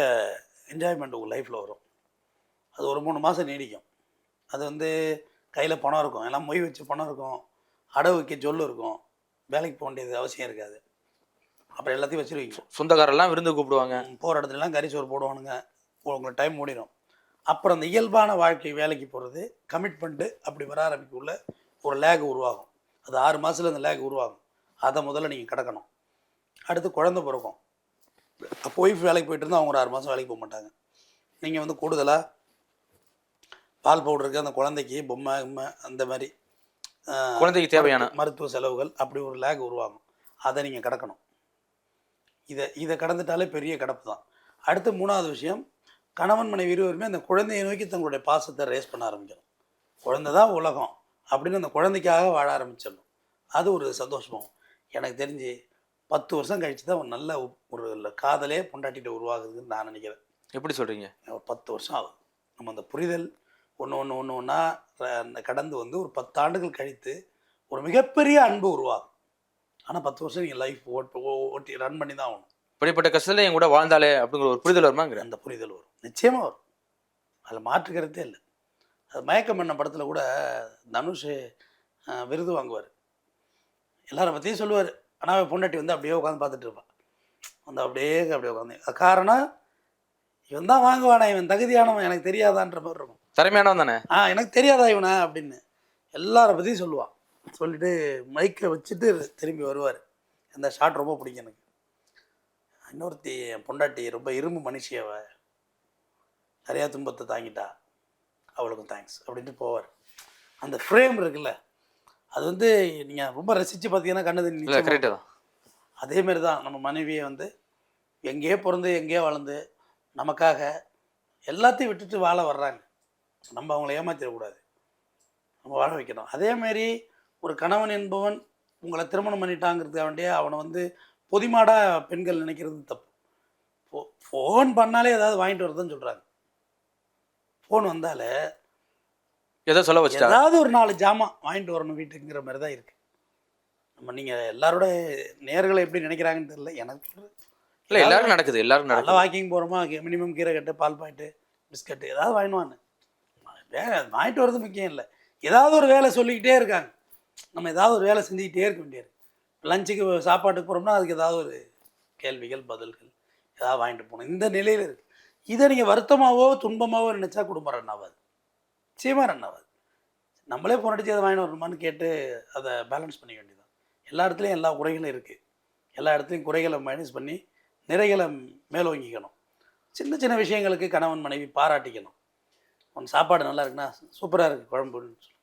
என்ஜாய்மெண்ட் உங்கள் லைஃப்பில் வரும். அது ஒரு மூணு மாதம் நீடிக்கும். அது வந்து கையில் பணம் இருக்கும். எல்லாம் மொய் வச்சு பணம் இருக்கும். அடவு வைக்க ஜொல்லு இருக்கும். வேலைக்கு போக வேண்டியது அவசியம் இருக்காது. அப்புறம் எல்லாத்தையும் வச்சிருவீங்க. சொந்தக்காரெல்லாம் விருந்து கூப்பிடுவாங்க. போகிற இடத்துலலாம் கறி சோறு போடுவானுங்க. உங்களுக்கு டைம் ஓடிடும் அப்புறம் அந்த இயல்பான வாழ்க்கை வேலைக்கு போகிறது கமிட்மெண்ட்டு அப்படி வர ஆரம்பிக்குள்ள ஒரு லேக் உருவாகும். அது ஆறு மாதத்தில் அந்த லேக் உருவாகும். அதை முதல்ல நீங்கள் கடக்கணும். அடுத்து குழந்தை பிறக்கும். அப்போ ஒய்ஃப் வேலைக்கு போயிட்டு இருந்தால் அவங்க ஒரு ஆறு மாதம் வேலைக்கு போக மாட்டாங்க. நீங்கள் வந்து கூடுதலாக பால் பவுடருக்கு அந்த குழந்தைக்கு பொம்மை கிம்மை அந்த மாதிரி குழந்தைக்கு தேவையான. மருத்துவ- மருத்துவ செலவுகள் அப்படி ஒரு லேக் உருவாகும். அதை நீங்கள் கடக்கணும். இதை இதை கடந்துட்டாலே பெரிய கடப்பு தான். அடுத்து மூணாவது விஷயம் கணவன் மனைவி இருவருமே அந்த குழந்தையை நோக்கி தங்களுடைய பாசத்தை ரேஸ் பண்ண ஆரம்பிக்கணும். குழந்தை தான் உலகம் அப்படின்னு அந்த குழந்தைக்காக வாழ ஆரம்பிச்சிடணும். அது ஒரு சந்தோஷமாகும். எனக்கு தெரிஞ்சு பத்து வருஷம் கழிச்சு தான் ஒரு நல்ல ஒரு காதலே பொண்டாட்டிகிட்ட உருவாகுதுன்னு நான் நினைக்கிறேன். எப்படி சொல்றீங்க? ஒரு பத்து வருஷம் ஆகும் நம்ம அந்த புரிதல் ஒன்று ஒன்று ஒன்று ஒன்றா கடந்து வந்து ஒரு பத்து ஆண்டுகள் கழித்து ஒரு மிகப்பெரிய அன்பு உருவாகும். ஆனால் பத்து வருஷம் நீங்கள் லைஃப் ஓட்டு ஓட்டி ரன் பண்ணி தான் ஆகணும். இப்படிப்பட்ட கஷ்டத்துல என் கூட வாழ்ந்தாலே அப்படிங்கிற ஒரு புரிதல் வருமாங்கிற அந்த புரிதல் வரும். நிச்சயமாக வரும். அதில் மாற்றுக்கிறதே இல்லை. அது மயக்கம் பண்ண படத்தில் கூட தனுஷ் விருது வாங்குவார். எல்லாரும் பற்றியும் சொல்லுவார். ஆனால் பொண்டாட்டி வந்து அப்படியே உட்காந்து பார்த்துட்டு இருப்பான். வந்து அப்படியே அப்படியே உட்காந்து அது காரணம் இவன் தான் வாங்குவானே இவன் தகுதியானவன் எனக்கு தெரியாதான்ற மாதிரி இருக்கும். திறமையானவன் தானே? ஆ எனக்கு தெரியாதா இவனை அப்படின்னு. எல்லார பற்றியும் சொல்லுவான். சொல்லிட்டு மைக்கை வச்சுட்டு திரும்பி வருவார். அந்த ஷாட் ரொம்ப பிடிக்கும் எனக்கு. இன்னொருத்தி என் பொண்டாட்டி ரொம்ப இரும்பு மனுஷி அவ. நிறையா துன்பத்தை தாங்கிட்டா. அவளுக்கும் தேங்க்ஸ் அப்படின்ட்டு போவார். அந்த ஃப்ரேம் இருக்குல்ல அது வந்து நீங்கள் ரொம்ப ரசித்து பார்த்தீங்கன்னா கண்ணு தண்ணி இல்ல நிச்சயமா கரெக்டு தான். அதே மாதிரி தான் நம்ம மனைவியை வந்து எங்கேயோ பிறந்து எங்கேயோ வளர்ந்து நமக்காக எல்லாத்தையும் விட்டுட்டு வாழ வர்றாங்க. நம்ம அவங்கள ஏமாத்திடக்கூடாது. நம்ம வாழ வைக்கணும். அதே மாதிரி ஒரு கணவன் என்பவன் உங்களை திருமணம் பண்ணிட்டாங்கிறதுக்காக வேண்டிய அவனை வந்து பொதிமாடாக பெண்கள் நினைக்கிறது தப்பு. ஃபோ ஃபோன் பண்ணாலே ஏதாவது வாங்கிட்டு வரதுன்னு சொல்கிறாங்க ஃபோன் வந்தாலே ஏதோ சொல்ல வச்சுட்டாங்க ஏதாவது ஒரு நாலு ஜாமான் வாங்கிட்டு வரணும் வீட்டுக்குங்கிற மாதிரி தான் இருக்குது நம்ம நீங்கள் எல்லாரோட நேர்களை எப்படி நினைக்கிறாங்கன்னு தெரியல. எனக்கு. இல்ல எல்லாரும் நடக்குது எல்லாரும் நல்லா வாக்கிங் போகிறோமா மினிமம் கீரை கட்டு பால் பாயிட்டு பிஸ்கட்டு ஏதாவது வாங்கினுவான்னு வாங்கிட்டு வர்றது முக்கியம் இல்லை. ஏதாவது ஒரு வேலை சொல்லிக்கிட்டே இருக்காங்க. நம்ம ஏதாவது ஒரு வேலை செஞ்சுக்கிட்டே இருக்க வேண்டியது. லஞ்சுக்கு சாப்பாட்டுக்கு போகிறோம்னா அதுக்கு ஏதாவது ஒரு கேள்விகள் பதில்கள் ஏதாவது வாங்கிட்டு போகணும். இந்த நிலையில் இருக்குது இதை நீங்கள் வருத்தமாவோ துன்பமாவோ நினச்சா குடும்பம் ரன் ஆகாது நிச்சயமாக ரன் ஆகாது நம்மளே ஃபோன் அடித்து அதை வாங்கிட்டு வரணுமான்னு கேட்டு அதை பேலன்ஸ் பண்ணிக்க வேண்டியதான் எல்லா இடத்துலையும் எல்லா குறைகளும் இருக்குது எல்லா இடத்துலையும் குறைகளை மைனஸ் பண்ணி நிறைகளை மேலோங்கிக்கணும் சின்ன சின்ன விஷயங்களுக்கு கணவன் மனைவி பாராட்டிக்கணும். உன் சாப்பாடு நல்லா இருக்குன்னா சூப்பராக இருக்குது குழம்புன்னு சொல்லி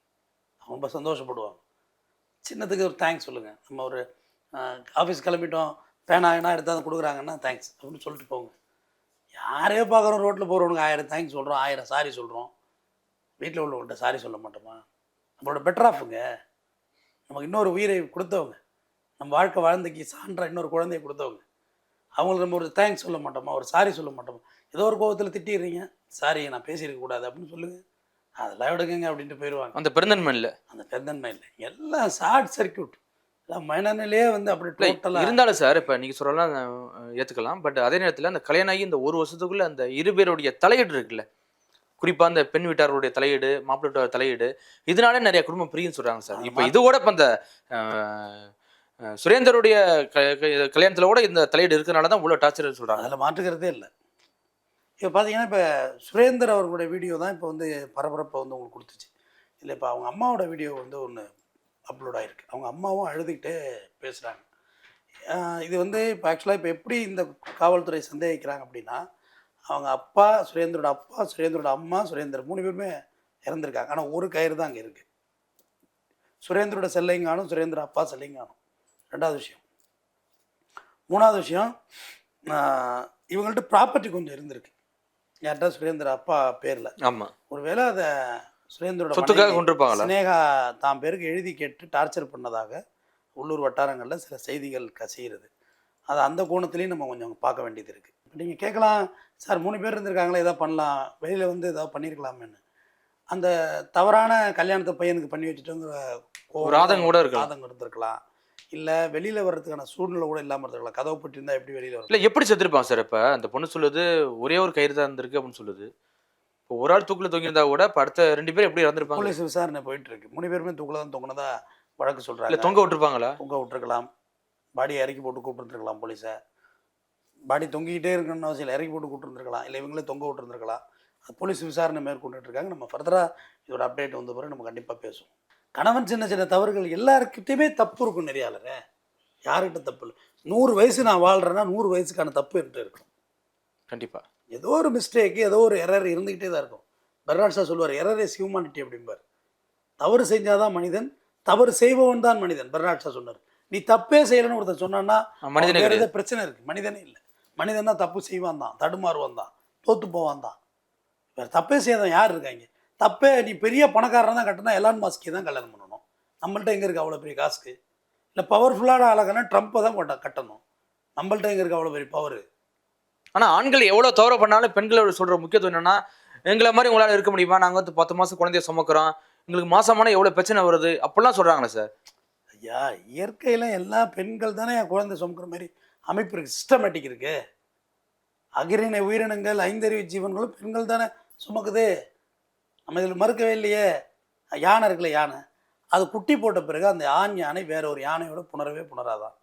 ரொம்ப சந்தோஷப்படுவாங்க. சின்னத்துக்கு ஒரு தேங்க்ஸ் சொல்லுங்கள் நம்ம ஒரு ஆஃபீஸ் கிளம்பிட்டோம். பேனா என்ன எடுத்தாந்து கொடுக்குறாங்கன்னா தேங்க்ஸ் அப்படின்னு சொல்லிட்டு போங்க. யாரையோ பார்க்குறோம் ரோட்டில் போகிறவனுக்கு ஆயிரம் தேங்க்ஸ் சொல்கிறோம் ஆயிரம் சாரி சொல்கிறோம் வீட்டில் உள்ளவங்கள்ட்ட சாரி சொல்ல மாட்டோமா? நம்மளோட பெட்டர் ஆஃபுங்க நமக்கு இன்னொரு உயிரை கொடுத்தவங்க. நம்ம வாழ்க்கை வாழ்ந்தைக்கு சான்றா இன்னொரு குழந்தைய கொடுத்தவங்க. அவங்களுக்கு நம்ம ஒரு தேங்க்ஸ் சொல்ல மாட்டோமா? ஒரு சாரி சொல்ல மாட்டோமா? ஏதோ ஒரு கோபத்தில் திட்டிடுறீங்க. சாரி நான் பேசியிருக்க கூடாது அப்படின்னு சொல்லுங்கள் அதெல்லாம் விடுங்க அப்படின்ட்டு போயிடுவாங்க அந்த பெருந்தன்மை இல்ல. அந்த பெருந்தன்மை இல்லை. எல்லாம் ஷார்ட் சர்க்கியூட் இல்லை மனநிலையே வந்து அப்படி டோட்டலாக இருந்தாலும் சார் இப்ப நீங்க சொல்லலாம் அஹ், ஏத்துக்கலாம். பட் அதே நேரத்துல அந்த கல்யாணம் ஆகி இந்த ஒரு வருஷத்துக்குள்ள அந்த இரு பேருடைய தலையீடு இருக்குல்ல. குறிப்பா அந்த பெண் வீட்டாருடைய தலையீடு மாப்பிள்ளை வீட்டார் தலையீடு இதனால நிறைய குடும்பம் பிரியுன்னு சொல்றாங்க சார். இப்ப. இது கூட இப்ப அந்த சுரேந்தருடைய கல்யாணத்துல கூட இந்த தலையீடு இருக்கனால தான் உள்ள டார்ச்சர் சொல்றாங்க. அதில் மாற்றுக்கிறதே இல்லை. இப்போ பார்த்தீங்கன்னா இப்போ சுரேந்தர் அவர்களுடைய வீடியோ தான் இப்போ வந்து பரபரப்பை வந்து உங்களுக்கு கொடுத்துச்சு. இல்லை இப்போ அவங்க அம்மாவோட வீடியோ வந்து ஒன்று அப்லோட் ஆகிருக்கு அவங்க அம்மாவும் அழுதுகிட்டே பேசுகிறாங்க இது வந்து இப்போ ஆக்சுவலாக இப்போ எப்படி இந்த காவல்துறை சந்தேகிக்கிறாங்க அப்படின்னா அவங்க அப்பா சுரேந்தரோட அப்பா சுரேந்தரோட அம்மா சுரேந்தர் மூணு பேருமே இறந்துருக்காங்க. ஆனால் ஒரு கயிறு தான் அங்கே இருக்குது சுரேந்தரோட செல்லையும் காணும் சுரேந்தர் அப்பா செல்லையும் காணும் ரெண்டாவது விஷயம். மூணாவது விஷயம் இவங்கள்ட்ட ப்ராப்பர்ட்டி கொஞ்சம் இருந்திருக்கு. யார்கிட்ட சுரேந்தர் அப்பா பேரில். ஆமா. ஒருவேளை அதை சுரேந்தரோட சொத்துக்காக மனைவி கொண்டிருப்பாங்களா? சினேகா தான் பேருக்கு எழுதி கேட்டு டார்ச்சர் பண்ணதாக உள்ளூர் வட்டாரங்களில் சில செய்திகள் கசிகிறது அது அந்த கோணத்துலேயும் நம்ம கொஞ்சம் பார்க்க வேண்டியது இருக்குது நீங்கள் கேட்கலாம் சார் மூணு பேர் இருந்திருக்காங்களே ஏதாவது பண்ணலாம். வெளியில் வந்து ஏதாவது பண்ணியிருக்கலாமேன்னு அந்த தவறான கல்யாணத்தை பையனுக்கு பண்ணி வச்சுட்டோங்கிற ஒரு ஆதங்கம் கூட இருக்கலாம். ஆதங்கம் இருந்திருக்கலாம். இல்லை வெளியில் வர்றதுக்கான சூழ்நிலை கூட இல்லாமல் இருந்திருக்கலாம். கதவு பற்றி இருந்தால் எப்படி வெளியில் வரும் இல்ல எப்படி செத்துருப்பான் சார் இப்ப? அந்த பொண்ணு சொல்லுது ஒரே ஒரு கயிறு தான் இருந்திருக்கு அப்படின்னு சொல்லுது. இப்போ ஒரு ஆள் தூக்குல தொங்கியிருந்தா கூட இப்ப அடுத்த ரெண்டு பேரும் எப்படி இறந்துருப்பாங்க? போலீஸ் விசாரணை போயிட்டு இருக்கு மூணு பேருமே தூக்கில் தான் தொங்கினதா வழக்கு இல்ல சொல்கிறாங்க தொங்க விட்டுருப்பாங்களா? தொங்க விட்டுருக்கலாம். பாடியை இறக்கி போட்டு கூப்பிட்டுருக்கலாம் போலீஸை. பாடி தொங்கிக்கிட்டே இருக்கணும்னு அவசியம் இறக்கி போட்டு கூப்பிட்டுருந்துருக்கலாம் இல்லை இவங்களே தொங்க விட்டுருந்துருக்கலாம். அது போலீஸ் விசாரணை மேற்கொண்டுட்டு இருக்காங்க நம்ம ஃபர்தராக இதோட அப்டேட் வந்த பிறகு நம்ம கண்டிப்பாக பேசுவோம். கணவன் சின்ன சின்ன தவறுகள் எல்லாருக்கிட்டையுமே தப்பு இருக்கும் நிறையாளரே. யாருக்கிட்ட தப்பு இல்லை. நூறு வயசு நான் வாழ்கிறேன்னா நூறு வயசுக்கான தப்பு என்கிட்ட இருக்கும். கண்டிப்பா. ஏதோ ஒரு மிஸ்டேக்கு ஏதோ ஒரு எரர் இருந்துக்கிட்டே தான் இருக்கும். பெர்னாட் ஷா சொல்லுவார் எரர் இஸ் ஹியூமானிட்டி அப்படிம்பார். தவறு செஞ்சாதான் மனிதன் தவறு செய்பவன் தான் மனிதன் பெர்னாட் ஷா சொன்னார். நீ தப்பே செய்யலைன்னு ஒருத்தன் சொன்னான்னா மனிதனே பிரச்சனை இருக்குது மனிதனே இல்லை. மனிதன் தான் தப்பு செய்வான் தான் தடுமாறுவான் தான் தோத்து போவான் தான். வேறு தப்பே செய்யாதான் யார் இருக்காங்க? தப்பே நீ பெரிய பணக்காரன் தான் கட்டினா எலான் மாஸ்கே தான் கல்யாணம் பண்ணணும். நம்மள்ட்ட எங்கே இருக்கு அவ்வளோ பெரிய காசுக்கு? இல்லை பவர்ஃபுல்லான ஆளுங்கன்னா ட்ரம்ப்பை தான் கொட்ட கட்டணும். நம்மள்ட்ட எங்கே இருக்கு அவ்வளோ பெரிய பவர் ஆனா ஆண்கள் எவ்வளவு தவறு பண்ணாலும் பெண்களோட சொல்ற முக்கியத்துவம் என்னன்னா எங்களை மாதிரி உங்களால இருக்க முடியுமா? நாங்க வந்து பத்து மாசம் குழந்தைய சுமக்கிறோம். எங்களுக்கு மாசமான எவ்வளவு பிரச்சனை வருது? அப்படிலாம் சொல்றாங்களே சார். ஐயா இயற்கையில் எல்லா பெண்கள் தானே என் குழந்தை சுமக்கிற மாதிரி அமைப்பு இருக்குது சிஸ்டமேட்டிக் இருக்கு. அகிரின உயிரினங்கள் ஐந்தறிவு ஜீவன்களும் பெண்கள் தானே சுமக்குது. நம்ம இதில் மறுக்கவே இல்லையே. யானை இருக்குல்ல யானை. அது குட்டி போட்ட பிறகு அந்த ஆண் யானை வேற ஒரு யானையோட புணரவே புணராதான்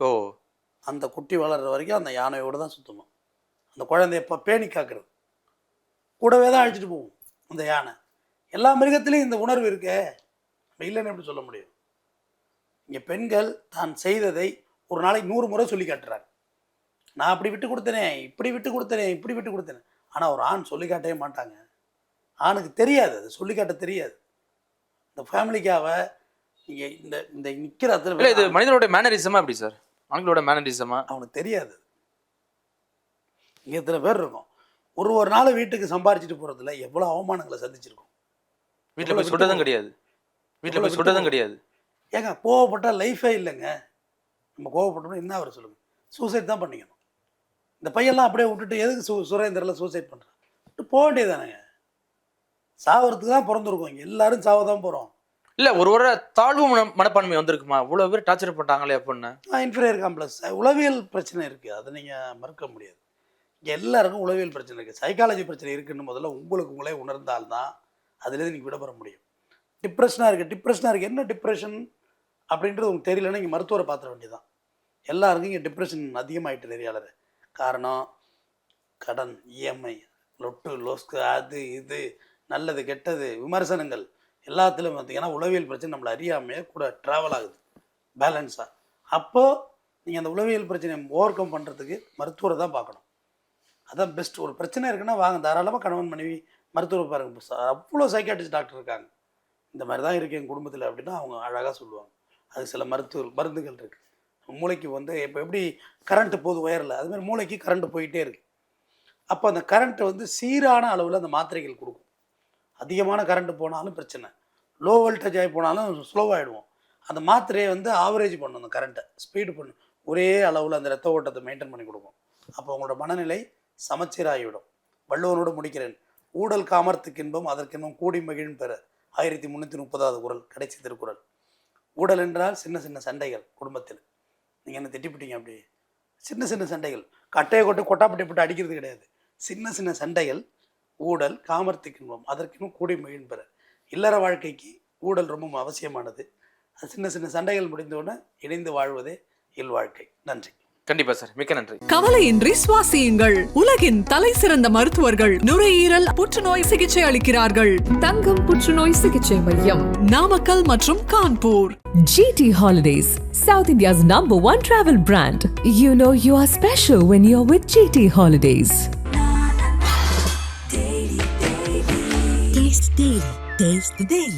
ஓ. அந்த குட்டி வளர்ற வரைக்கும் அந்த யானையோடு தான் சுத்தணும். அந்த குழந்தைய இப்போ பேணி காக்கிறது. கூடவே தான் அழைச்சிட்டு போகும் அந்த யானை. எல்லா மிருகத்திலையும் இந்த உணர்வு இருக்கே. நம்ம இல்லைன்னு எப்படி சொல்ல முடியும்? இங்கே பெண்கள் தான் செய்ததை ஒரு நாளைக்கு நூறு முறை சொல்லி காட்டுறாங்க நான் அப்படி விட்டு கொடுத்தனே இப்படி விட்டு கொடுத்தனே இப்படி விட்டு கொடுத்தனே. ஆனால் ஒரு ஆண் சொல்லி காட்டவே மாட்டாங்க. ஆணுக்கு தெரியாது அது சொல்லி காட்ட தெரியாது. இந்த ஃபேமிலிக்காக நீங்கள் இந்த இந்த நிற்கிற இல்ல இது மனிதனுடைய மேனரிசமா எப்படி சார் ஆண்களோட மேனரிசமா அவனுக்கு தெரியாது. இங்கே இத்தனை பேர் இருக்கும். ஒரு ஒரு நாள் வீட்டுக்கு சம்பாரிச்சிட்டு போகிறதுல எவ்வளோ அவமானங்களை சந்திச்சிருக்கோம். வீட்டுல போய் சுட்டதும் கிடையாது. வீட்டுல போய் சுட்டதும் கிடையாது. ஏங்க கோவப்பட்டால் லைஃபே இல்லைங்க. நம்ம கோவப்பட்டோம்னா என்ன அவர் சொல்லுங்க? சூசைட் தான் பண்ணிக்கணும். இந்த பையன்லாம் அப்படியே விட்டுட்டு எதுக்கு சு சுரேந்தரில் சூசைட் பண்ணுறான் விட்டு போக வேண்டியதானேங்க சாவறதுக்கு தான் பிறந்திருக்கோம் இங்கே. எல்லாரும் சாவ தான் போகிறோம் இல்ல ஒரு ஒரு தாழ்வு மன மனப்பான்மை வந்திருக்குமா? இவ்வளவு பேர் டார்ச்சர் பண்ணாங்களே அப்படின்னு. இன்ஃபீரியர் காம்ப்ளெக்ஸ் உளவியல் பிரச்சனை இருக்குது அதை நீங்கள் மறுக்க முடியாது. இங்கே எல்லாருக்கும் உளவியல் பிரச்சனை இருக்குது சைக்காலஜி பிரச்சனை இருக்குன்னு முதல்ல உங்களுக்கு உங்களே உணர்ந்தால்தான் அதுலேருந்து நீங்கள் விடப்பெற முடியும். டிப்ரெஷனாக இருக்குது டிப்ரெஷனாக இருக்குது என்ன டிப்ரெஷன் அப்படின்றது உங்களுக்கு தெரியலன்னா இங்கே மருத்துவரை பார்த்துட வேண்டியதான் எல்லாருக்கும் இங்கே டிப்ரெஷன் அதிகமாகிட்டு நிறையாளர். காரணம் கடன் இஎம்ஐ லொட்டு லொஸ்கு அது இது நல்லது கெட்டது விமர்சனங்கள். எல்லாத்துலேயும் பார்த்தீங்கன்னா உளவியல் பிரச்சனை நம்மளை அறியாமையே கூட ட்ராவல் ஆகுது. பேலன்ஸாக அப்போது நீங்கள் அந்த உளவியல் பிரச்சனையை ஓவர் கம் பண்ணுறதுக்கு மருத்துவரை தான் பார்க்கணும். அதான் பெஸ்ட் ஒரு பிரச்சனை இருக்குன்னா வாங்க தாராளமாக கணவன் மனைவி மருத்துவரை பாருங்க. அவ்வளோ சைக்காட்டிஸ்ட் டாக்டர் இருக்காங்க. இந்த மாதிரி தான் இருக்கு என் குடும்பத்தில் அப்படின்னா அவங்க அழகாக சொல்லுவாங்க. அது சில மருத்துவ மருந்துகள் இருக்குது மூளைக்கு வந்து இப்போ எப்படி கரண்ட்டு போகுது ஒயரில் அதுமாதிரி மூளைக்கு கரண்ட் போயிட்டே இருக்குது அப்போ அந்த கரண்ட்டை வந்து சீரான அளவில் அந்த மாத்திரைகள் கொடுக்கும். அதிகமான கரண்ட்டு போனாலும் பிரச்சனை. லோ வோல்டேஜ் ஆகி போனாலும் ஸ்லோவாகிடுவோம் அந்த மாத்திரையை வந்து ஆவரேஜ் பண்ணும் அந்த கரண்ட்டை ஸ்பீடு பண்ணும். ஒரே அளவில் அந்த ரத்த ஓட்டத்தை மெயின்டைன் பண்ணி கொடுக்கும். அப்போ உங்களோட மனநிலை சமச்சீராகிவிடும். வள்ளுவனோடு முடிக்கிறேன். ஊடல் காமர்த்துக்கு இன்பம் அதற்கின்பம் கூடி மகிழும் பெற. ஆயிரத்தி முந்நூற்றி முப்பதாவது குரல். கடைசி திருக்குறள். ஊழல் என்றால் சின்ன சின்ன சண்டைகள் குடும்பத்தில். நீங்கள் என்ன திட்டிப்பிட்டீங்க அப்படி? சின்ன சின்ன சண்டைகள். கட்டையை கொட்டு கொட்டாப்பட்டி போட்டு அடிக்கிறது கிடையாது. சின்ன சின்ன சண்டைகள் ஊழல் காமர்த்திக்கின்பம் அதற்கினும் கூடி மகிழ்பெற இல்லற வாழ்க்கைக்கு ஊழல் ரொம்ப அவசியமானது. அது சின்ன சின்ன சண்டைகள் முடிந்தவுடனே இணைந்து வாழ்வதே இல்வாழ்க்கை நன்றி. கண்டிப்பா சார். மிக்க நன்றி. கவலையின்றி சுவாசியுங்கள். உலகின் தலை சிறந்த மருத்துவர்கள் நுரையீரல் புற்றுநோய் சிகிச்சை அளிக்கிறார்கள். தங்கம் புற்றுநோய் சிகிச்சை மையம். நாமக்கல் மற்றும் Kanpur GT Holidays, South India's number one travel brand. You know you are special when you're with GT Holidays. Taste Daily. Taste the Daily.